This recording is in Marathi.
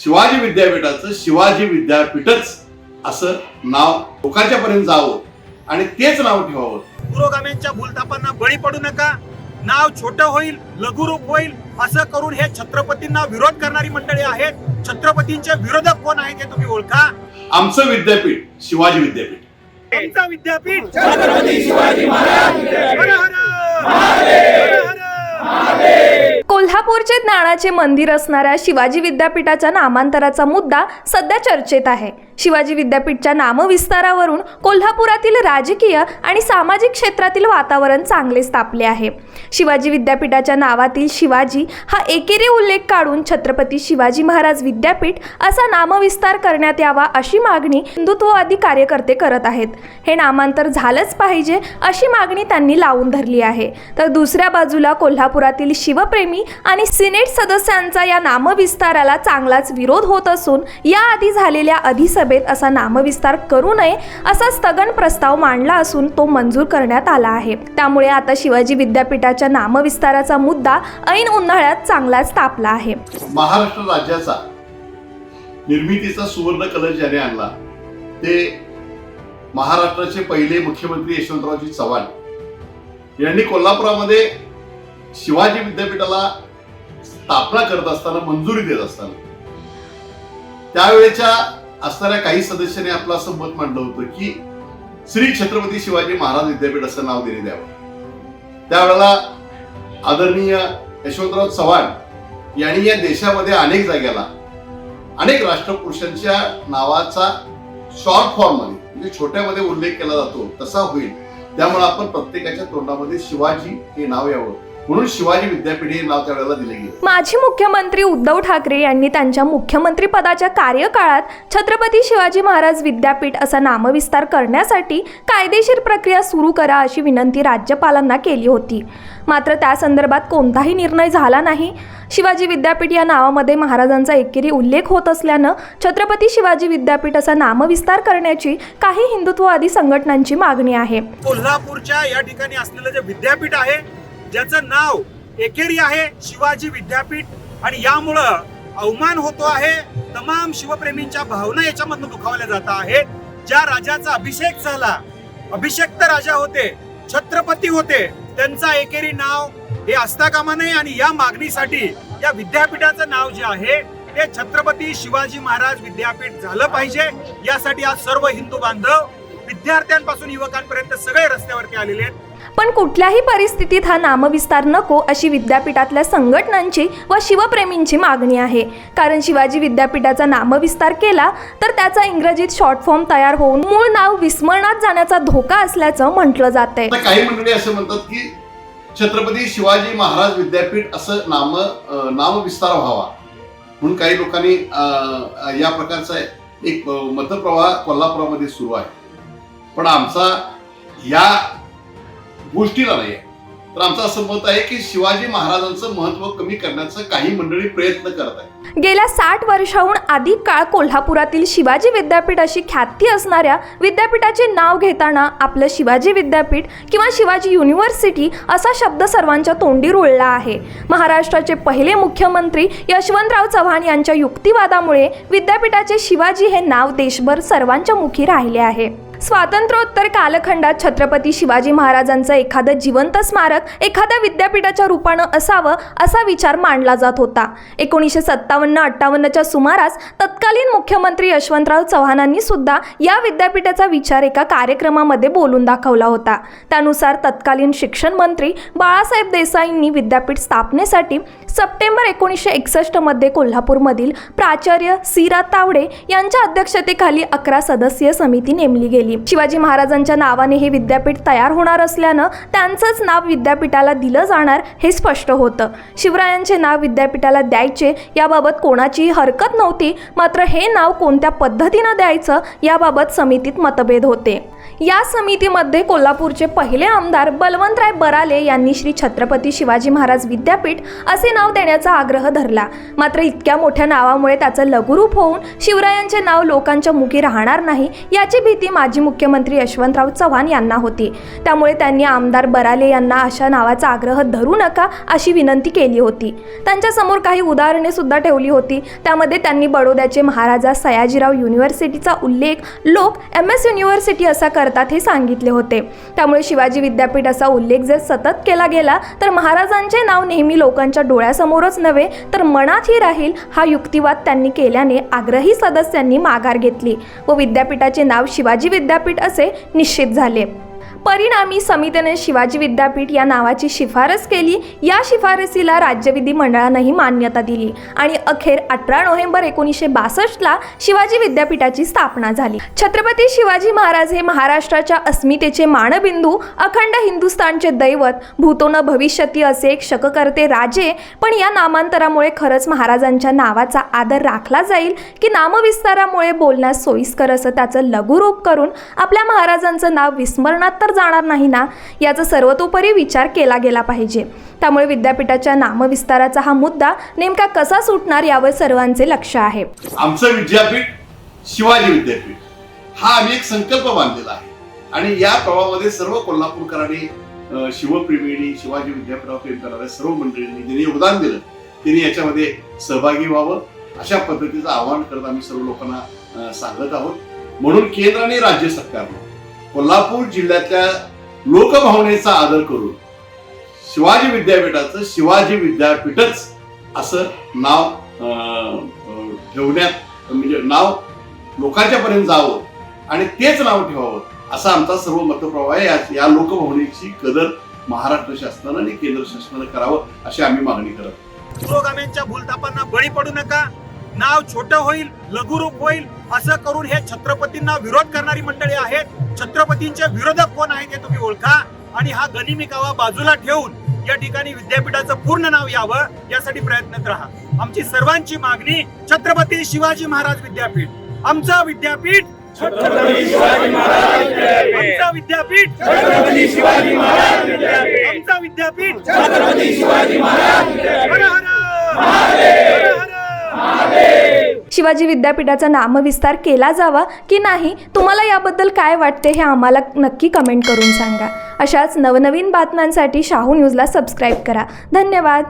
शिवाजी विद्यापीठाचं शिवाजी विद्यापीठच असं नाव लोकांच्या पर्यंत जावं आणि तेच नाव ठेवावं. पुरोगाम्यांच्या भूलथापांना बळी पडू नका. नाव छोटं होईल लघुरूप होईल असं करून हे छत्रपतींना विरोध करणारी मंडळी आहेत. छत्रपतींचे विरोधक कोण आहेत हे तुम्ही ओळखा. आमचं विद्यापीठ शिवाजी विद्यापीठ. आमचं विद्यापीठ छत्रपती शिवाजी महाराज. कोल्हापूरचे ज्ञानाचे मंदिर असणाऱ्या शिवाजी विद्यापीठाच्या नामांतराचा मुद्दा सध्या चर्चेत आहे. शिवाजी विद्यापीठच्या नामविस्तारावरून कोल्हापुरातील राजकीय आणि सामाजिक क्षेत्रातील वातावरण चांगलेच तापले आहे. शिवाजी विद्यापीठाच्या नावातील शिवाजी हा एकेरी उल्लेख काढून छत्रपती शिवाजी महाराज विद्यापीठ असा नामविस्तार करण्यात यावा अशी मागणी हिंदुत्ववादी कार्यकर्ते करत आहेत. हे नामांतर झालंच पाहिजे अशी मागणी त्यांनी लावून धरली आहे. तर दुसऱ्या बाजूला कोल्हापुरातील शिवप्रेमी आणि सिनेट सदस्यांचा या नामविस्ताराला चांगलाच विरोध होत असून याआधी झालेल्या सभेत असा नामविस्तार करू नये असा स्थगन प्रस्ताव मांडला असून तो मंजूर करण्यात आला आहे. त्यामुळे आता शिवाजी विद्यापीठाच्या नामविस्ताराचा मुद्दा ऐन उन्हाळ्यात चांगलाच तापला आहे. महाराष्ट्र राज्याचा निर्मितीचा सुवर्ण कलश ज्याने आणला ते महाराष्ट्राचे पहिले मुख्यमंत्री यशवंतरावजी चव्हाण यांनी कोल्हापुरामध्ये शिवाजी विद्यापीठाला स्थापना करत असताना मंजुरी देत असताना. त्यावेळेच्या असणाऱ्या काही सदस्यांनी आपलं असं मत मांडलं होतं की श्री छत्रपती शिवाजी महाराज विद्यापीठ असं नाव दिले द्यावं. त्यावेळेला आदरणीय यशवंतराव चव्हाण यांनी या देशामध्ये अनेक जाग्याला अनेक राष्ट्रपुरुषांच्या नावाचा शॉर्ट फॉर्ममध्ये म्हणजे छोट्यामध्ये उल्लेख केला जातो तसा होईल. त्यामुळे आपण प्रत्येकाच्या तोंडामध्ये शिवाजी हे नाव यावं. म्हणून शिवाजी विद्यापीठ हे नाव त्यावेळेला दिले गेले. माजी मुख्यमंत्री उद्धव ठाकरे यांनी त्यांच्या मुख्यमंत्री पदाच्या कार्यकाळात छत्रपती शिवाजी महाराज विद्यापीठ असा नामविस्तार करण्यासाठी कायदेशीर प्रक्रिया सुरू करा अशी विनंती राज्यपालांना केली होती. मात्र त्या संदर्भात कोणताही निर्णय झाला नाही. शिवाजी विद्यापीठ या नावामध्ये महाराजांचा एकेरी उल्लेख होत असल्यानं छत्रपती शिवाजी विद्यापीठ असा नामविस्तार करण्याची काही हिंदुत्ववादी संघटनांची मागणी आहे. कोल्हापूरच्या या ठिकाणी असलेलं जे विद्यापीठ आहे ज्याचं नाव एकेरी आहे शिवाजी विद्यापीठ. आणि यामुळं अवमान होतो आहे. तमाम शिवप्रेमींच्या भावना याच्यामधून दुखावल्या जात आहेत. ज्या राजाचा अभिषेक झाला अभिषेक्त राजा होते छत्रपती होते त्यांचा एकेरी नाव हे असता कामा नये आणि या मागणीसाठी या विद्यापीठाचं नाव जे आहे ते छत्रपती शिवाजी महाराज विद्यापीठ झालं पाहिजे. यासाठी आज सर्व हिंदू बांधव विद्यार्थ्यांपासून युवकांपर्यंत सगळे रस्त्यावरती आलेले आहेत. पण कुठल्याही परिस्थितीत हा नामविस्तार नको अशी विद्यापीठातल्या संघटनांची व शिवप्रेमींची मागणी आहे. कारण शिवाजी विद्यापीठाचा नामविस्तार केला तर त्याचा इंग्रजीत शॉर्ट फॉर्म तयार होऊन मूळ नाव विस्मरणात जाण्याचा धोका असल्याचं म्हटलं जात आहे काही मंडळी असं म्हणतात की छत्रपती शिवाजी महाराज विद्यापीठ असं नाम नामविस्तार व्हावा. म्हणून काही लोकांनी या प्रकारचा एक मतप्रवाह कोल्हापुरामध्ये सुरू आहे. पण आमचा या गोष्टीला नाही आहे तर आमचं असं मत आहे की शिवाजी महाराजांचं महत्त्व कमी करण्याचं काही मंडळी प्रयत्न करत आहे गेल्या साठ वर्षाहून अधिक काळ कोल्हापुरातील शिवाजी विद्यापीठ अशी ख्याती असणाऱ्या विद्यापीठाचे नाव घेताना आपलं शिवाजी विद्यापीठ किंवा शिवाजी युनिव्हर्सिटी असा शब्द सर्वांच्या तोंडी रुळला आहे. महाराष्ट्राचे पहिले मुख्यमंत्री यशवंतराव चव्हाण यांच्या युक्तिवादामुळे विद्यापीठाचे शिवाजी हे नाव देशभर सर्वांच्या मुखी राहिले आहे. स्वातंत्र्योत्तर कालखंडात छत्रपती शिवाजी महाराजांचं एखादं जिवंत स्मारक एखाद्या विद्यापीठाच्या रूपानं असावं असा विचार मांडला जात होता. एकोणीसशे सत्तावन्न अठ्ठावन्नच्या सुमारास तत्कालीन मुख्यमंत्री यशवंतराव चव्हाणांनी सुद्धा या विद्यापीठाचा विचार एका कार्यक्रमामध्ये बोलून दाखवला होता. त्यानुसार तत्कालीन शिक्षण मंत्री बाळासाहेब देसाईंनी विद्यापीठ स्थापनेसाठी सप्टेंबर एकोणीसशे एकसष्टमध्ये कोल्हापूरमधील प्राचार्य सीरा तावडे यांच्या अध्यक्षतेखाली अकरा सदस्यीय समिती नेमली गेली. शिवाजी महाराजांच्या नावाने हे विद्यापीठ तयार होणार असल्यानं त्यांचंच नाव विद्यापीठाला दिलं जाणार हे स्पष्ट होतं. शिवरायांचे नाव विद्यापीठाला द्यायचे याबाबत कोणाचीही हरकत नव्हती मात्र हे नाव कोणत्या पद्धतीनं द्यायचं याबाबत समितीत मतभेद होते. या समितीमध्ये कोल्हापूरचे पहिले आमदार बलवंतराय बराले यांनी श्री छत्रपती शिवाजी महाराज विद्यापीठ असे नाव देण्याचा आग्रह धरला. मात्र इतक्या मोठ्या नावामुळे त्याचं लघुरूप होऊन शिवरायांचे नाव लोकांच्या मुखी राहणार नाही याची भीती माजी मुख्यमंत्री यशवंतराव चव्हाण यांना होती. त्यामुळे त्यांनी आमदार बराले यांना अशा नावाचा आग्रह धरू नका अशी विनंती केली होती. त्यांच्यासमोर काही उदाहरणे सुद्धा ठेवली होती. त्यामध्ये त्यांनी बडोद्याचे महाराजा सयाजीराव युनिव्हर्सिटीचा उल्लेख लोक एम एस युनिव्हर्सिटी असा करतात हे सांगितले होते. त्यामुळे शिवाजी विद्यापीठ असा उल्लेख जर सतत केला गेला तर महाराजांचे नाव नेहमी लोकांच्या डोळ्यासमोरच नव्हे तर मनातही राहील हा युक्तिवाद त्यांनी केल्याने आग्रही सदस्यांनी माघार घेतली व विद्यापीठाचे नाव शिवाजी विद्यापीठ असे निश्चित झाले. परिणामी समितीने शिवाजी विद्यापीठ या नावाची शिफारस केली. या शिफारसीला राज्य विधिमंडळानंही मान्यता दिली. आणि अखेर अठरा नोव्हेंबर एकोणीसशे बासष्टला शिवाजी विद्यापीठाची स्थापना झाली. छत्रपती शिवाजी महाराज हे महाराष्ट्राच्या अस्मितेचे मानबिंदू अखंड हिंदुस्थानचे दैवत भूतोन भविष्यती असे एक शककर्ते राजे. पण या नामांतरामुळे खरंच महाराजांच्या नावाचा आदर राखला जाईल की नामविस्तारामुळे बोलण्यास सोयीस्कर असं त्याचं लघुरूप करून आपल्या महाराजांचं नाव विस्मरणात तर जाणार नाही ना याचा सर्वतोपरी विचार केला गेला पाहिजे. त्यामुळे विद्यापीठाच्या नामविस्ताराचा हा मुद्दा नेमका कसा सुटणार यावर सर्वांचे लक्ष आहे. आमचं विद्यापीठ शिवाजी विद्यापीठ हा आम्ही एक संकल्प बांधलेला आहे. आणि या प्रवाहामध्ये सर्व कोल्हापूरकरांनी शिवप्रेमीणी शिवाजी विद्यापीठावर प्रेम करणाऱ्या सर्व मंडळींनी ज्यांनी योगदान दिलं त्यांनी याच्यामध्ये सहभागी व्हावं. अशा पद्धतीचं आवाहन करत आम्ही सर्व लोकांना सांगत आहोत. म्हणून केंद्र आणि राज्य सरकारनं कोल्हापूर जिल्ह्यातल्या लोकभावनेचा आदर करून शिवाजी विद्यापीठाचं शिवाजी विद्यापीठच असं नाव अं, ठेवण्यात म्हणजे नाव लोकांच्या पर्यंत जावं आणि तेच नाव ठेवावं असा आमचा सर्व मतप्रवाह आहे. या- या लोकभावनेची कदर महाराष्ट्र शासनानं आणि केंद्र शासनानं करावं अशी आम्ही मागणी करत पुरोगाम्यांच्या भूलतापांना बळी पडू नका. नाव छोटं होईल लघुरूप होईल असं करून हे छत्रपतींना विरोध करणारी मंडळी आहेत. छत्रपतींचे विरोधक कोण आहेत हे तुम्ही ओळखा. आणि हा गनिमी कावा बाजूला ठेवून या ठिकाणी विद्यापीठाचं पूर्ण नाव यावं यासाठी प्रयत्नत राहा. आमची सर्वांची मागणी छत्रपती शिवाजी महाराज विद्यापीठ. आमचं विद्यापीठ छत्रपती शिवाजी महाराज विद्यापीठ. आमचं विद्यापीठ छत्रपती शिवाजी महाराज विद्यापीठ. आमचं विद्यापीठ छत्रपती शिवाजी महाराज विद्यापीठ. हर हर! शिवाजी विद्यापीठाचा नामविस्तार केला जावा की नाही? तुम्हाला याबद्दल काय वाटते हे आम्हाला नक्की कमेंट करून सांगा. अशाच नवनवीन बातम्यांसाठी शाहू न्यूजला सबस्क्राईब करा. धन्यवाद.